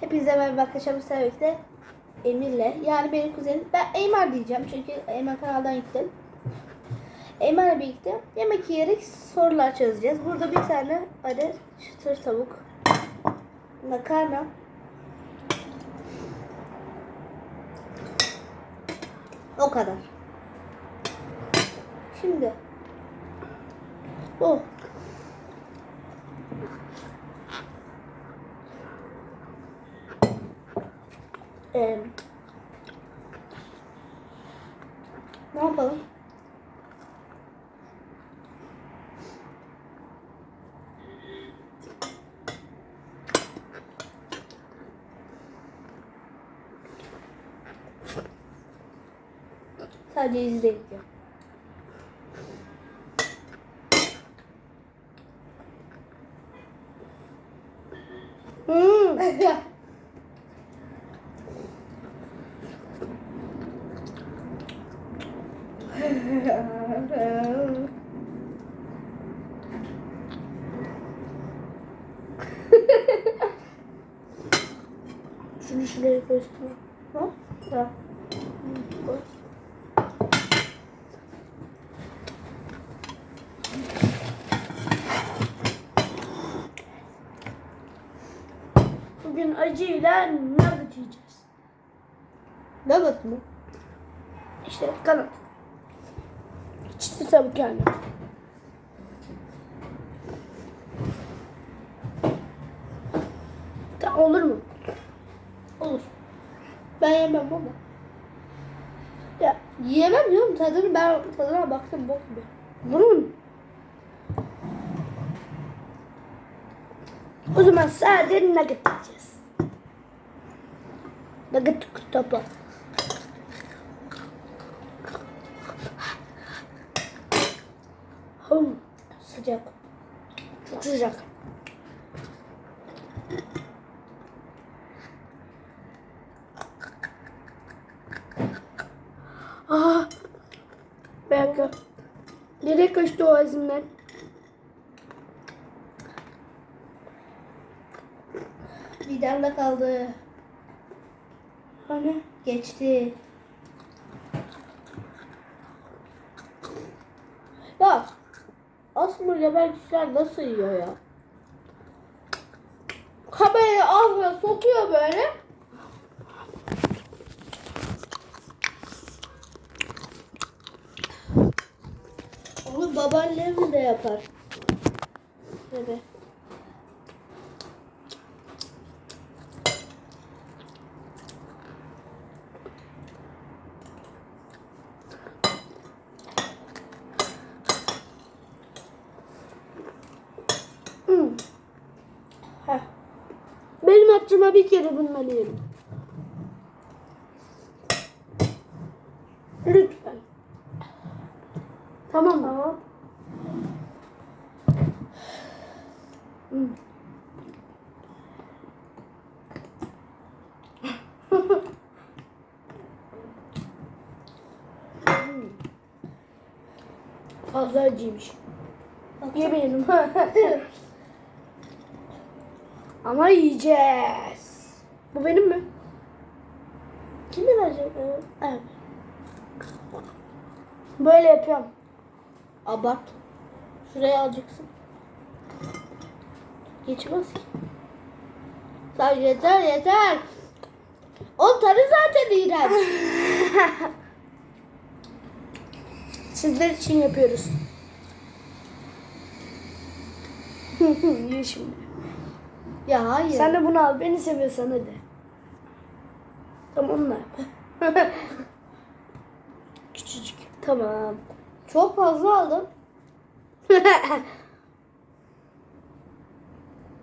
Hepinize merhaba arkadaşlar. Bu sefer birlikte Emir'le. Yani benim kuzenim. Ben Eymer diyeceğim. Çünkü Eymer kanaldan gittim. Eymer'le birlikte yemek yiyerek sorular çözeceğiz. Burada bir tane adet çıtır tavuk. Makarna. O kadar. Şimdi. Oh. Ee, ne yapalım? Sadece izleyin. Hmm. Şunu şuraya göster. Ha? Koy. Bugün acıyla nugget yiyeceğiz. Nugget mı? İşte kanat. Tavuk yani. Tamam, olur mu? Olur. Ben yemem ama. Ya Yiyemem diyorum tadını ben tadına baktım bok gibi. bunun o zaman sadece nugget yiyeceğiz. Nugget topu. Hım, Sıcak. çok sıcak. Aa, bir dakika. Nereye kaçtı o ağzımdan? Midemde kaldı. Hani? Geçti. Ya Asmur yabancılar nasıl yiyor ya? Kamerayı ağzına sokuyor böyle. Onu babaannem de yapar. Hı. Heh. Benim aklıma bir kere yerim. Lütfen. Tamam mı? Tamam. Fazla acıymış. Yemeyelim. Ama yiyeceğiz. Bu benim mi? Kim verecek? Ee, Evet. Böyle yapıyorum. Abart. Şuraya alacaksın. Geçmez ki. Sen yeter yeter. O tadı zaten iğrenç. Sizler için yapıyoruz. Ye şimdi. ya hayır. Sen de bunu al. Beni seviyorsan hadi. Tamam mı? Küçücük. Tamam. çok fazla aldım.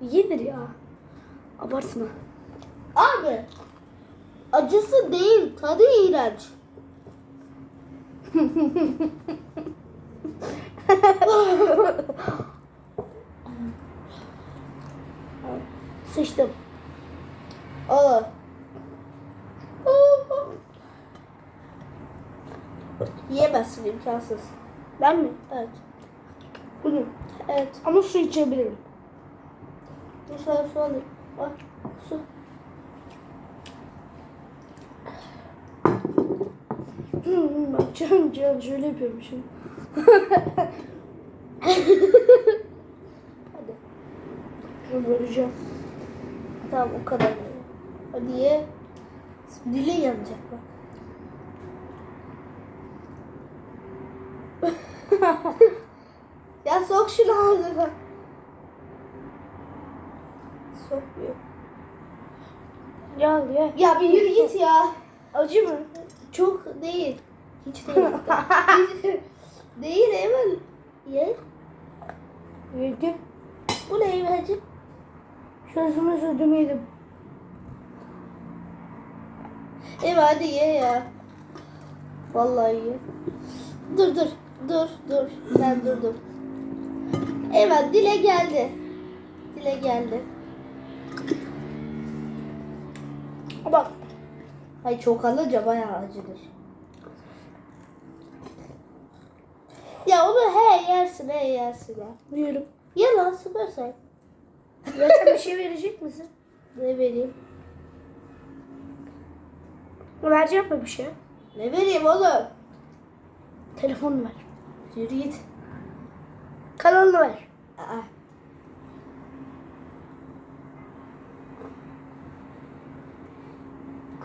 Yenir ya. Abartma. Abi. Acısı değil, tadı iğrenç. Sıçtım. Al. Yiyemezsin imkansız. Ben mi? Evet. Bunu. Evet. Ama su içebilirim. Bu sana su alayım. Bak su. Can can şöyle yapıyormuşum. Hadi. Şunu böleceğim. Tamam o kadar. Hadi ye. Dilin yanacak bak. ya sok şunu ağzına. Sokmuyor. Gel ye. Ya bir yürü git ya. Acı mı? Çok değil. Hiç değil. Hiç değil Emel. Ye. Yedim. Bu ne Emel'ciğim? Sözümü sözümü yedim. Emel hadi ye ya. Vallahi ye. Dur dur. Dur dur. Sen dur dur. Emel dile geldi. Dile geldi. Bak. Ay çok alınca bayağı acıdır. Ya onu he yersin he yersin ya. Buyurun. Ye lan sıkıyorsan. Ya sen bir şey verecek misin? Ne vereyim? Vereceğim mi bir şey? Ne vereyim oğlum? Telefonunu ver. Yürü git. Kanalını ver. Aa.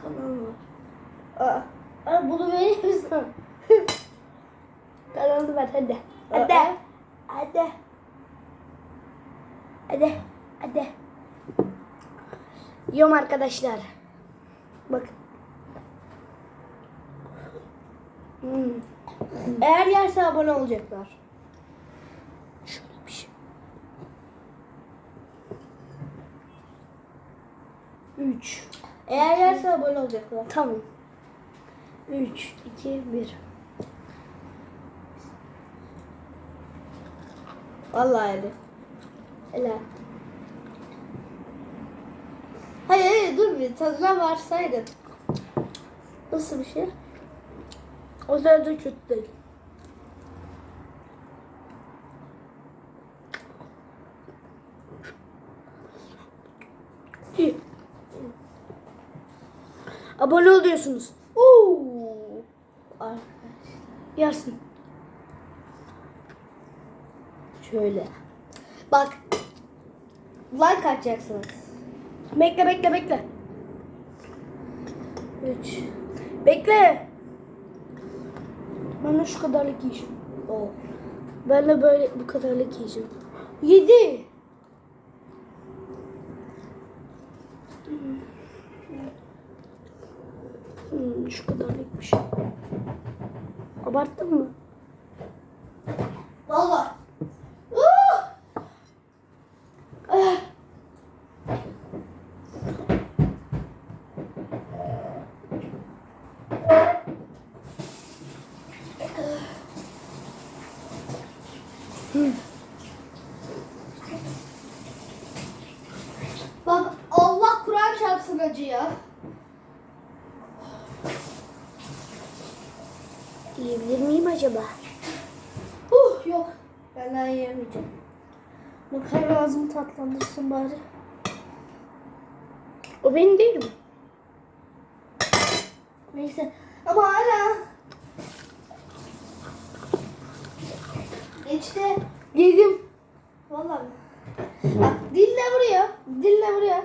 Kanalını ver. Aa. Aa, bunu verir misin? Kanalını ver hadi. Hadi. Hadi. Hadi. Hadi. Yiyorum arkadaşlar. Bakın. Hmm. Eğer yerse abone olacaklar. Şöyle bir şey. Üç. Eğer yerse abone olacaklar. Tamam. Üç, iki, bir. Vallahi öyle. Helal. Hayır hayır dur bir tadına varsaydın. Nasıl bir şey? O kadar da kötü değil. Abone oluyorsunuz. Oo. Arkadaş. Yersin. Şöyle. Bak. Like atacaksınız. Bekle bekle bekle. Üç. Bekle. Ben de şu kadarlık yiyeceğim. O. Ben de böyle bu kadarlık yiyeceğim. Yedi. Hmm, şu kadarlıkmış. Abarttın mı? Vallahi. Uh! Ah. Bak Allah Kur'an çarpsın acı ya. Yiyebilir miyim acaba? Uh yok. Ben daha yiyemeyeceğim. Makarna ağzımı tatlandırsın bari. O benim değil mi? Neyse. Ama hala. Geçti. Yedim. Vallahi. Bak dille vuruyor. Dille vuruyor.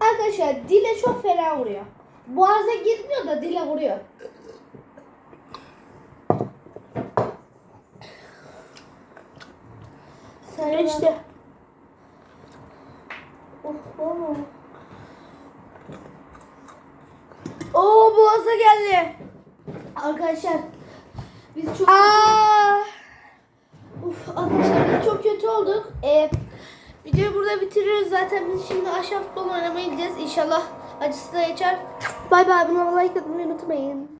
Arkadaşlar dile çok fena vuruyor. Boğaza girmiyor da dile vuruyor. Sen Geçti. Oh, oh. Oo boğaza geldi. Arkadaşlar biz çok Aa! Uf, arkadaşlar biz çok kötü olduk. Ee, videoyu burada bitiriyoruz. Zaten biz şimdi ahşap futbol oynamaya gideceğiz. İnşallah acısı da geçer. Bay bay. Buna like atmayı unutmayın.